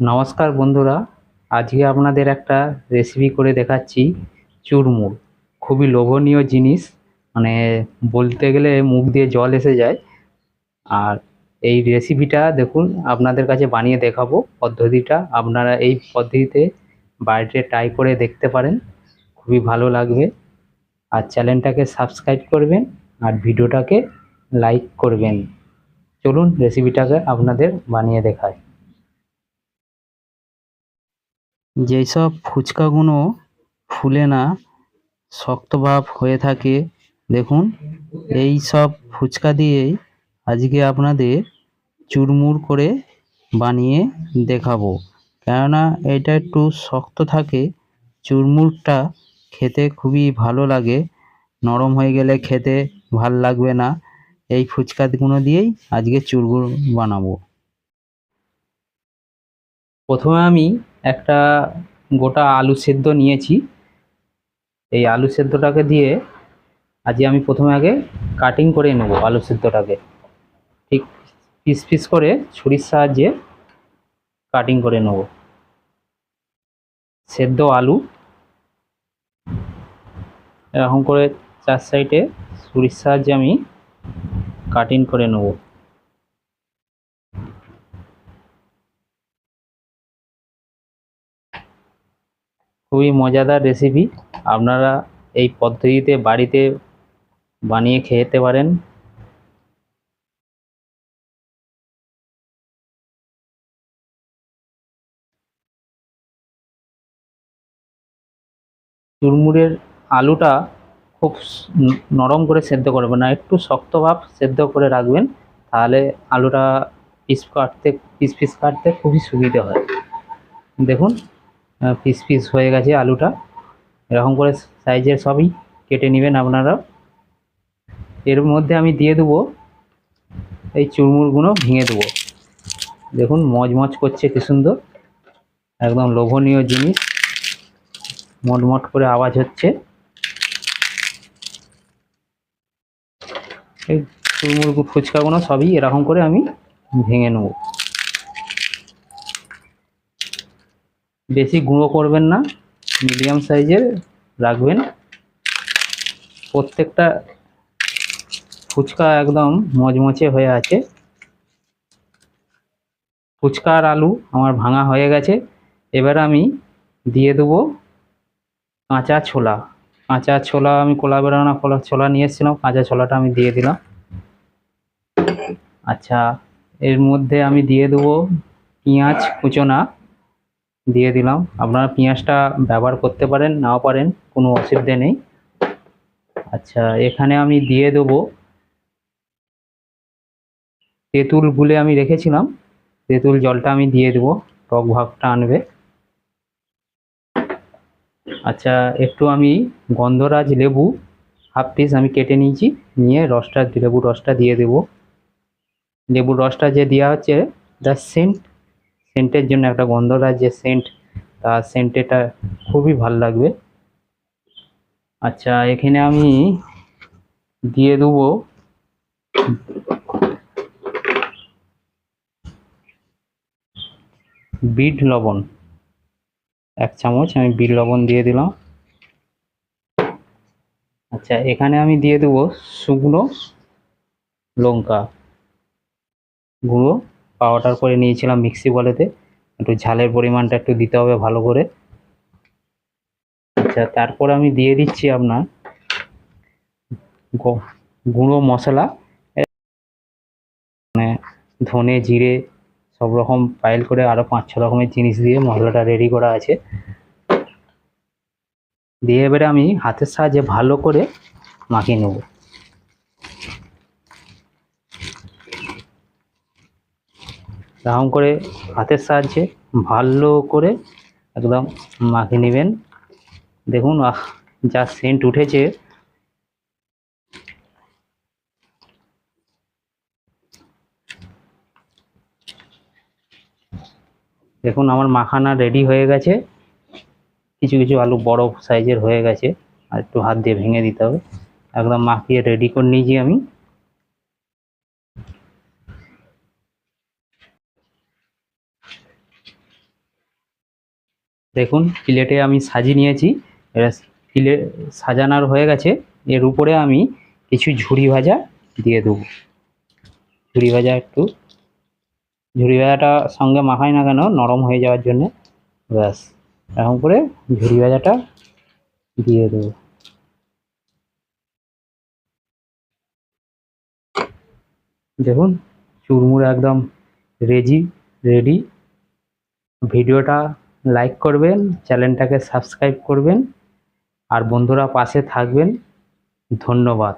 নমস্কার বন্ধুরা, আজকে আপনাদের একটা রেসিপি করে দেখাচ্ছি চুরমুর। খুবই লোভনীয় জিনিস মানে বলতে গেলে মুখ দিয়ে জল এসে যায়। আর এই রেসিপিটা দেখুন, আপনাদের কাছে বানিয়ে দেখাবো পদ্ধতিটা। আপনারা এই পদ্ধতিতে বাড়িতে ট্রাই করে দেখতে পারেন, খুবই ভালো লাগবে। আর চ্যানেলটাকে সাবস্ক্রাইব করবেন, আর ভিডিওটাকে লাইক করবেন। চলুন রেসিপিটাকে আপনাদের বানিয়ে দেখায় যেসব ফুচকাগুলো ফুলে না শক্তভাব হয়ে থাকে, দেখুন এই সব ফুচকা দিয়েই আজকে আপনাদের চুরমুর করে বানিয়ে দেখাবো। কেননা এটা একটু শক্ত থাকে, চুরমুরটা খেতে খুবই ভালো লাগে, নরম হয়ে গেলে খেতে ভালো লাগবে না। এই ফুচকাগুলো দিয়েই আজকে চুরমুর বানাবো। প্রথমে আমি একটা গোটা আলু সেদ্ধ নিয়েছি। এই আলু সেদ্ধটাকে দিয়ে আজকে আমি প্রথমে আগে কাটিং করে নেব আলু সেদ্ধটাকে। ঠিক পিস পিস করে ছুরির সাহায্যে কাটিং করে নেব। সেদ্ধ আলু। এরকম করে চার সাইডে ছুরির সাহায্যে আমি কাটিং করে নেব। খুবই মজাদার রেসিপি আপনারা এই পদ্ধতিতে বাড়িতে বানিয়ে খেতে পারেন। চুরমুরের আলুটা খুব নরম করে সেদ্ধ করবেন না, একটু শক্ত ভাব সেদ্ধ করে রাখবেন, তাহলে আলুটা পিস কাটতে, পিস পিস কাটতে খুবই সুবিধে হয়। দেখুন। পিস পিস হয়ে গেছে আলুটা। এরকম করে সাইজের সবই কেটে নেবেন আপনারা। এর মধ্যে আমি দিয়ে দেবো এই চুরমুরগুলো ভেঙে দেবো। দেখুন, মজমজ করছে কি সুন্দর। একদম লোভনীয় জিনিস। মটমট করে আওয়াজ হচ্ছে। এই চুরমুর ফুচকাগুলো সবই এরকম করে আমি ভেঙে নেব। বেশি গুঁড়ো করবেন না, মিডিয়াম সাইজের রাখবেন। প্রত্যেকটা ফুচকা একদম মচমচে হয়ে আছে। ফুচকা আর আলু আমার ভাঙা হয়ে গেছে। এবার আমি দিয়ে দেবো কাঁচা ছোলা। কাঁচা ছোলা আমি কোলা বেড়ানা কোলা ছোলা নিয়ে এসেছিলাম, কাঁচা ছোলাটা আমি দিয়ে দিলাম। আচ্ছা এর মধ্যে আমি দিয়ে দেবো পেঁয়াজ কুচোনা। দিয়ে দিলাম। আপনারা পেঁয়াজটা ব্যবহার করতে পারেন, নাও পারেন, কোনো অসুবিধে নেই। আচ্ছা এখানে আমি দিয়ে দেবো। তেঁতুল গুলে আমি রেখেছিলাম। তেঁতুল জলটা আমি দিয়ে দেবো, টক ভাবটা আনবে। আচ্ছা একটু আমি গন্ধরাজ লেবু হাফ পিস আমি কেটে নিয়েছি, নিয়ে রসটা, লেবুর রসটা দিয়ে দেব। লেবুর রসটা যে দেওয়া হচ্ছে দ্য সেন্ট সেন্টের জন্য একটা গন্ধরাজ যে সেন্ট তার সেন্টেটা খুবই ভালো লাগবে। আচ্ছা এখানে আমি দিয়ে দেবো বিট লবণ। এক চামচ আমি বিট লবণ দিয়ে দিলাম। আচ্ছা এখানে আমি দিয়ে দেবো শুকনো লঙ্কা গুঁড়ো। পাউডার করে নিয়েছিলাম মিক্সি বলেতে। একটু ঝালের পরিমাণটা একটু দিতে হবে ভালো করে। আচ্ছা তারপর আমি দিয়ে দিচ্ছি আপনার গুঁড়ো মশলা। মানে ধনে, জিরে সব রকম পাইল করে আরও পাঁচ ছ রকমের জিনিস দিয়ে মশলাটা রেডি করা আছে। দিয়ে এবারে আমি হাতের সাহায্যে ভালো করে মাখিয়ে নেব। এরকম করে হাতের সাহায্যে ভালো করে একদম মাখিয়ে নেবেন। দেখুন, আহ, যা সেন্ট উঠেছে। দেখুন, আমার মাখানা রেডি হয়ে গেছে। কিছু কিছু আলু বড় সাইজের হয়ে গেছে। আর একটু হাত দিয়ে ভেঙে দিতে হবে। একদম মাখিয়ে রেডি করে নিয়েছি আমি। দেখুন প্লেটে আমি সাজিয়ে নিয়েছি। এবার প্লেট সাজানোর হয়ে গেছে। এর উপরে আমি কিছু ঝুরি ভাজা দিয়ে দেবো। ঝুরি ভাজা একটু। ঝুরি ভাজাটা সঙ্গে মাখাই না কেন, নরম হয়ে যাওয়ার জন্যে। ব্যাস, এরকম করে ঝুরি ভাজাটা দিয়ে দেবো। দেখুন, চুরমুর একদম রেজি রেডি ভিডিওটা লাইক করবেন চ্যানেলটাকে সাবস্ক্রাইব করবেন আর বন্ধুরা পাশে থাকবেন। ধন্যবাদ।